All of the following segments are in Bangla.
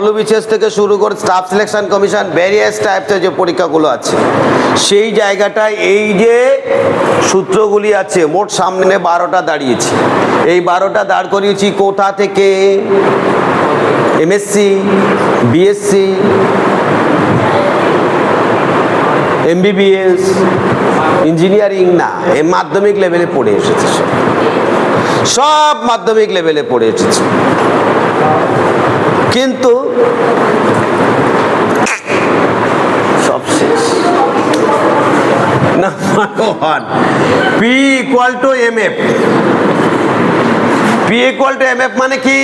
ডব্লিউবিসিএস থেকে শুরু করে স্টাফ সিলেকশন কমিশন ভ্যারিয়াস টাইপসের যে পরীক্ষাগুলো আছে, সেই জায়গাটায় এই যে সূত্রগুলি আছে, মোট সামনে বারোটা দাঁড়িয়েছি। এই বারোটা দাঁড় করিয়েছি কোথা থেকে? এমএসসি বিএসসি এমবিবিএস ইঞ্জিনিয়ারিং না, এ মাধ্যমিক লেভেলে পড়ে এসেছে। সব। মাধ্যমিক লেভেলে পড়ে এসেছে। কিন্তু সব শেষ। Number one P equal to M F P equal to M F মানে কি?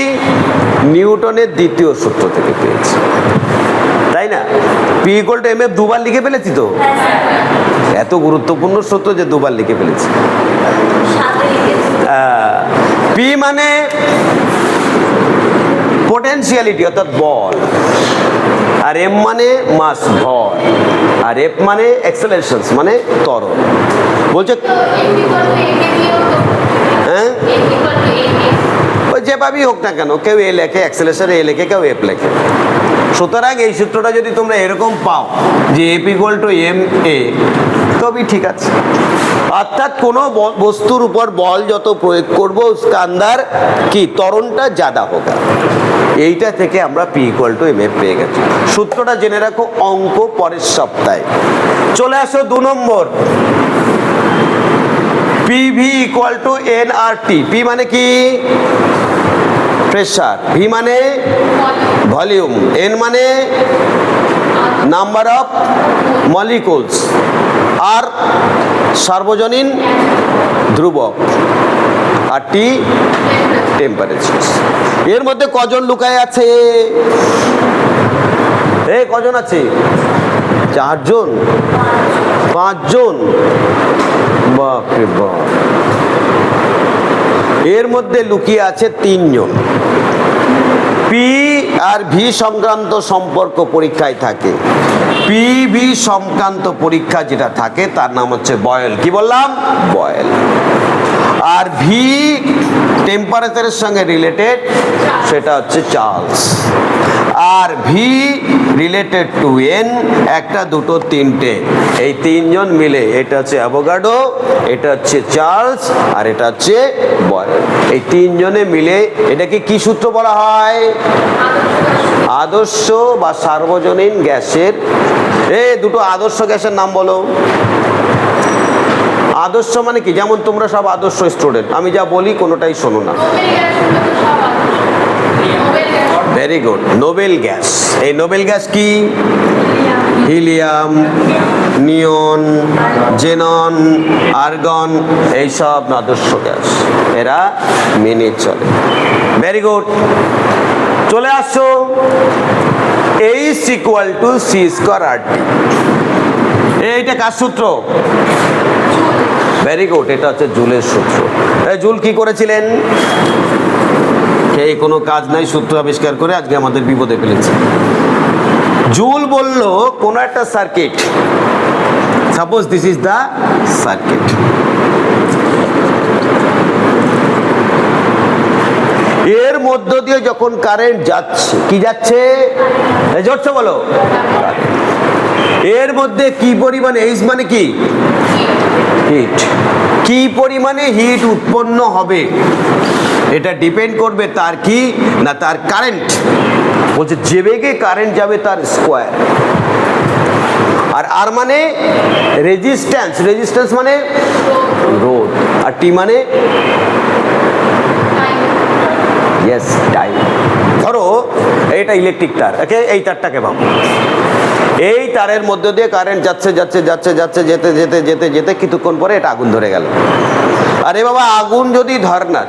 নিউটনের দ্বিতীয় সূত্র থেকে পেয়েছি। তাই না? P equal to M F দুবার লিখে ফেলেছি তো? এত গুরুত্বপূর্ণ সূত্র যে দুবার লিখে ফেলেছি। পি মানে পোটেনশিয়ালিটি অর্থাৎ বল। আর এম মানে মাস ভর। আর এফ মানে এক্সেলেশনস মানে তরল বলছে হ্যাঁ? ওই যেভাবেই হোক না কেন কেউ এ লেখে অ্যাক্সেলেশন এ লেখে কেউ এফ লেখে। সুতরাং এই সূত্রটা যদি তোমরা এরকম পাও যে F equal to M A তবেই ঠিক আছে। অর্থাৎ কোনো বস্তুর উপর বল যত প্রয়োগ করব, স্কান্দার কি তরণটা জাদা হোক এইটা থেকে আমরা পি ইকুয়াল টু এম পেয়ে গেছি। সূত্রটা জেনে রাখো, অঙ্ক পরের সপ্তাহে। চলে আসো দু number. PV equal to N R T P মানে কি? প্রেশার ভি মানে? ভলিউম এন মানে? নাম্বার অফ মলিকুলস আর সার্বজনীন ধ্রুবক আর টি টেম্পারেচার এর মধ্যে কজন লুকায় আছে? এ, কজন আছে? চারজন? পাঁচজন? বাপরে বাপ। এর মধ্যে লুকিয়ে আছে তিনজন। পি আর ভি সংক্রান্ত সম্পর্ক পরীক্ষায় থাকে। পি ভি সংক্রান্ত পরীক্ষা যেটা থাকে, তার নাম হচ্ছে বয়েল কি বললাম? বয়েল আর ভি টেম্পারেচারের সঙ্গে রিলেটেড সেটা হচ্ছে চার্লস আর ভি রিলেটেড টু এন একটা, দুটো, তিনটে। এই তিনজন মিলে এটা হচ্ছে অ্যাভোগাডো এটা হচ্ছে চার্লস আর এটা হচ্ছে বয়েল এই তিনজনে মিলে এটাকে কি সূত্র বলা হয়? আদর্শ বা সার্বজনীন গ্যাসের। এ, দুটো আদর্শ গ্যাসের নাম বলো। আদর্শ মানে কি? যেমন তোমরা সব আদর্শ স্টুডেন্ট আমি যা বলি কোনোটাই শোনো না। ভেরি গুড নোবেল গ্যাস এই নোবেল গ্যাস কি? হিলিয়াম, নিয়ন, জেনন, আর্গন এইসব আদর্শ গ্যাস এরা মেনে চলে। ভেরি গুড চলে আসছো H equal to C square আর এইটা কার সূত্র? ভেরি গুড এটা হচ্ছে জুলের সূত্র। জুল কি করেছিলেন? এই কোনো কাজ নাই, সূত্র আবিষ্কার করে আজকে আমাদের বিপদে ফেলেছে। জুল বলল, কোনো একটা circuit suppose this is the circuit এর মধ্য দিয়ে যখন কারেন্ট যাচ্ছে, কি যাচ্ছে? জোরছে বলো। এর মধ্যে কি পরিমাণে এইচ মানে কি? হিট কি পরিমাণে হিট উৎপন্ন হবে? এটা ডিপেন্ড করবে তার কি? না তার কারেন্ট বলছে, যে বেগে কারেন্ট যাবে তার স্কোয়ার আর আর মানে রেজিস্ট্যান্স রেজিস্ট্যান্স মানে রোধ। আর টি মানে? ইয়েস টাইম ধরো এটা ইলেকট্রিক তার ওকে এই তারটাকে ভাবো। এই তারের মধ্য দিয়ে কারেন্ট যাচ্ছে যাচ্ছে যাচ্ছে যাচ্ছে, যেতে যেতে যেতে যেতে কিছুক্ষণ পরে এটা আগুন ধরে গেল। আরে বাবা, আগুন যদি ধর না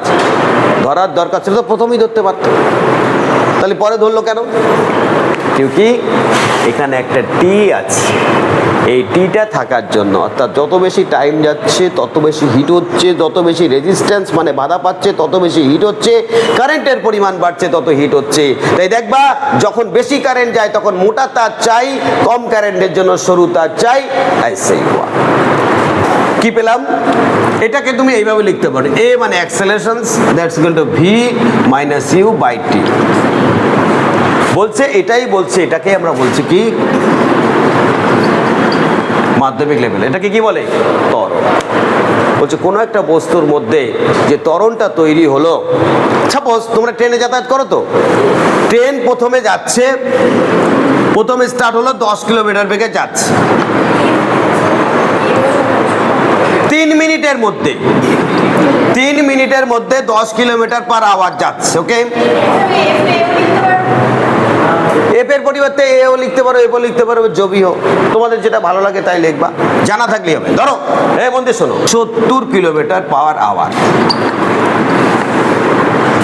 ধরার দরকার ছিল তো প্রথমেই ধরতে পারত। তাহলে পরে ধরলো কেন? কি? এখানে একটা টি আছে। এই টিটা থাকার জন্য। অর্থাৎ যত বেশি টাইম যাচ্ছে, তত বেশি হিট হচ্ছে, যত বেশি রেজিস্ট্যান্স মানে বাধা পাচ্ছে, তত বেশি হিট হচ্ছে কারেন্টের পরিমাণ বাড়ছে, তত হিট হচ্ছে। তাই দেখবা, যখন বেশি কারেন্ট যায়, তখন মোটা তার চাই, কম কারেন্টের জন্য সরু তার চাই কি পেলাম? এটাকে তুমি এইভাবে লিখতে পারো। এ মানে accelerations that's equal to V minus U by T বলছে, এটাই বলছে এটাকে আমরা বলছি কি? মাধ্যমিক লেভেল এটাকে কি বলে? তরল বলছে, কোনো একটা বস্তুর মধ্যে যে তরণটা তৈরি হলো সাপোজ তোমরা ট্রেনে যাতায়াত করো তো, ট্রেন প্রথমে যাচ্ছে, প্রথমে স্টার্ট হলো দশ কিলোমিটার বেগে যাচ্ছে। তিন মিনিটের মধ্যে, তিন মিনিটের মধ্যে দশ কিলোমিটার পার আওয়ার যাচ্ছে ওকে এফ এর পরিবর্তে এও লিখতে পারো এফও লিখতে পারো জবি হোক। তোমাদের যেটা ভালো লাগে তাই লিখবা। জানা থাকলেই হবে। ধরো এ বন্ধু, শোনো। সত্তর কিলোমিটার পাওয়ার আওয়ার।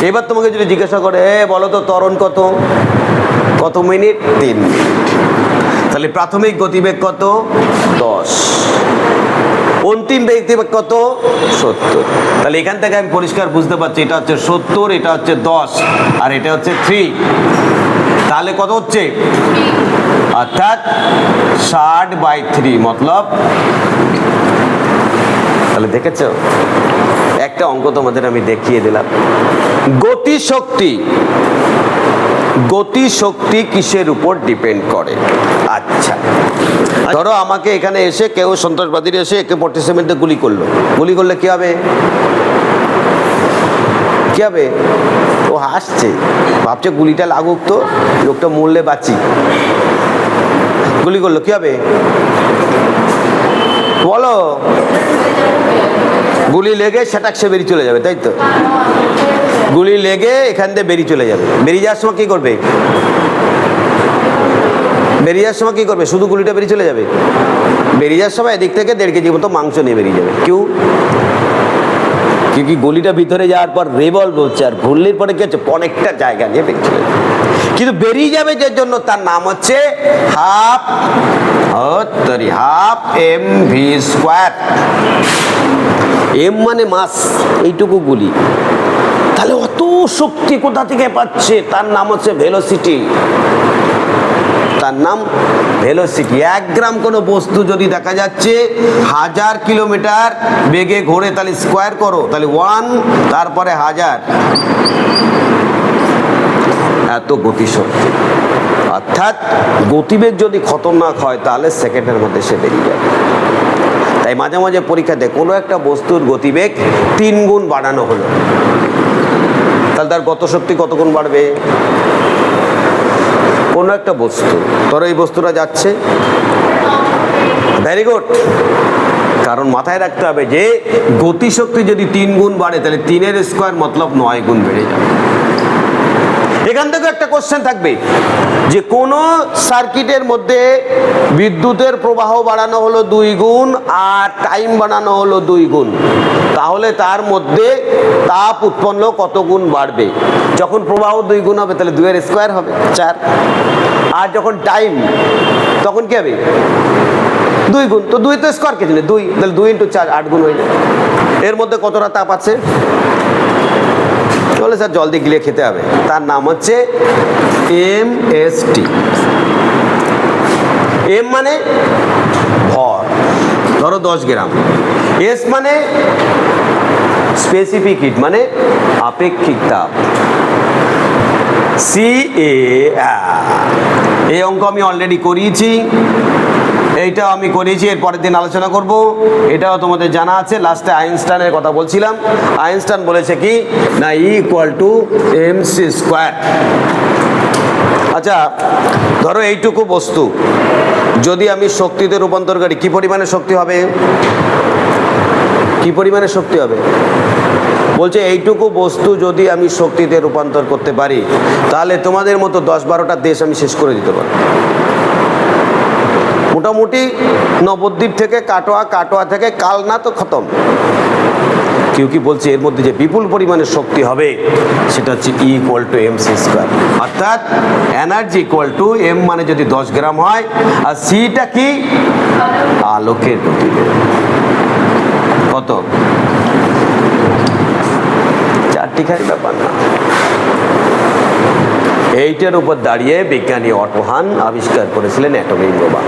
এবার তোমাকে যদি জিজ্ঞাসা করে, এ, বলো তো তরণ কত? কত মিনিট? তিন তাহলে প্রাথমিক গতিবেগ কত? দশ। অন্তিম ব্যক্তিবেগ কত? সত্তর। তাহলে এখান থেকে আমি পরিষ্কার বুঝতে পারছি, এটা হচ্ছে সত্তর, এটা হচ্ছে দশ, আর এটা হচ্ছে থ্রি তাহলে কত হচ্ছে? অর্থাৎ ষাট বাই থ্রি মতলব তাহলে দেখেছ? একটা অঙ্ক তোমাদের আমি দেখিয়ে দিলাম। গতি শক্তি গতি শক্তি কিসের উপর ডিপেন্ড করে? আচ্ছা। ধরো আমাকে এখানে এসে কেউ সন্ত্রাসবাদীর এসে একে ফর্টি সেভেনতে গুলি করল। গুলি করলে কি হবে? কি হবে? ও হাসছে। ভাবছে গুলিটা লাগুক তো, লোকটা মরলে বাঁচি। গুলি করল, কি হবে? বলো। গুলি লেগে সেটা সে বেরিয়ে চলে যাবে, তাই তো? গুলি লেগে এখান দিয়ে বেরিয়ে চলে যাবে। বেরিয়ে যাওয়ার সময় কী করবে? বেরিয়ে যাওয়ার সময় কী করবে? শুধু গুলিটা বেরিয়ে চলে যাবে? বেরিয়ে যাওয়ার সময় এদিক থেকে দেড় কেজি মতো মাংস নিয়ে বেরিয়ে যাবে। কেউ? কি গলিটা ভিতরে যাওয়ার পর রেভলভ হচ্ছে আর ঘুরলির পরে কি হচ্ছে অনেকটা জায়গা নিয়ে বেরিয়ে কিন্তু বেরিয়ে যাবে যে জন্য তার নাম হচ্ছে half sorry half M V square M মানে মাস এইটুকু গুলি তাহলে অত শক্তি কোথা থেকে পাচ্ছে তার নাম হচ্ছে ভেলোসিটি তার নাম ভেলোসিটি। এক গ্রাম কোনো বস্তু যদি দেখা যাচ্ছে, হাজার কিলোমিটার বেগে ঘোরে, তাহলে স্কোয়ার করো, তাহলে ওয়ান তারপরে হাজার। এত গতিশক্তি। অর্থাৎ গতিবেগ যদি খতরনাক হয়, তাহলে সেকেন্ডের মধ্যে সে বেরিয়ে যাবে। তাই মাঝে মাঝে পরীক্ষাতে কোনো একটা বস্তুর গতিবেগ তিন গুণ বাড়ানো হলো। তাহলে তার গতশক্তি কত গুণ বাড়বে? কোনো একটা বস্তু। ধরো এই বস্তুটা যাচ্ছে। ভেরি গুড কারণ মাথায় রাখতে হবে যে, গতিশক্তি যদি তিন গুণ বাড়ে, তাহলে তিনের স্কোয়ার মতলব নয় গুণ বেড়ে যাবে। এখান থেকে একটা কোশ্চেন থাকবে। যে কোন সার্কিটের মধ্যে বিদ্যুতের প্রবাহ বাড়ানো হলো দুই গুণ, আর টাইম বাড়ানো হলো দুই গুণ। তাহলে তার মধ্যে তাপ উৎপন্ন কত গুণ বাড়বে? যখন প্রবাহ দুই গুণ হবে, তাহলে দুইয়ের স্কোয়ার হবে, চার। আর যখন টাইম তখন কি হবে? দুই গুণ। তো দুই তো স্কোয়ার কে জানে দুই। তাহলে দুই ইন্টু চার, আট গুণ হয়ে যাবে। এর মধ্যে কতটা তাপ আছে? বলে স্যার, জল দিয়ে গিলে খেতে হবে। তার নাম হচ্ছে এম এস টি এম মানে ভর। ধরো দশ গ্রাম। এস মানে স্পেসিফিক হিট মানে আপেক্ষিক তাপ সি এ এই অঙ্ক আমি অলরেডি করিয়েছি। এইটাও আমি করিয়েছি এর পরের দিন আলোচনা করব। এটাও তোমাদের জানা আছে লাস্টে আইনস্টাইনের কথা বলছিলাম। আইনস্টাইন বলেছে কি? না equal to M C square আচ্ছা ধরো এইটুকু বস্তু। যদি আমি শক্তিতে রূপান্তর করি কি পরিমাণে শক্তি হবে? কি পরিমাণে শক্তি হবে? বলছে, এইটুকু বস্তু যদি আমি শক্তিতে রূপান্তর করতে পারি, তাহলে তোমাদের মতো দশ বারোটা দেশ আমি শেষ করে দিতে পারি মোটামুটি নবদ্বীপ থেকে কাটোয়া কাটোয়া থেকে কালনা তো খতম। কেউ কি বলছে, এর মধ্যে যে বিপুল পরিমাণে শক্তি হবে, সেটা হচ্ছে E equal to M C square অর্থাৎ এনার্জি ইকুয়াল টু এম মানে যদি দশ গ্রাম হয়, আর সিটা কি? আলোকের গতিবেগ কত চারটিখানি ব্যাপার না। এইটার উপর দাঁড়িয়ে বিজ্ঞানী অটোহান আবিষ্কার করেছিলেন অ্যাটমিক বোমা।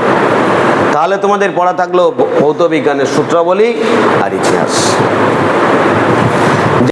তাহলে তোমাদের পড়া থাকল ভৌত বিজ্ঞানের সূত্রাবলী আর ইতিহাস।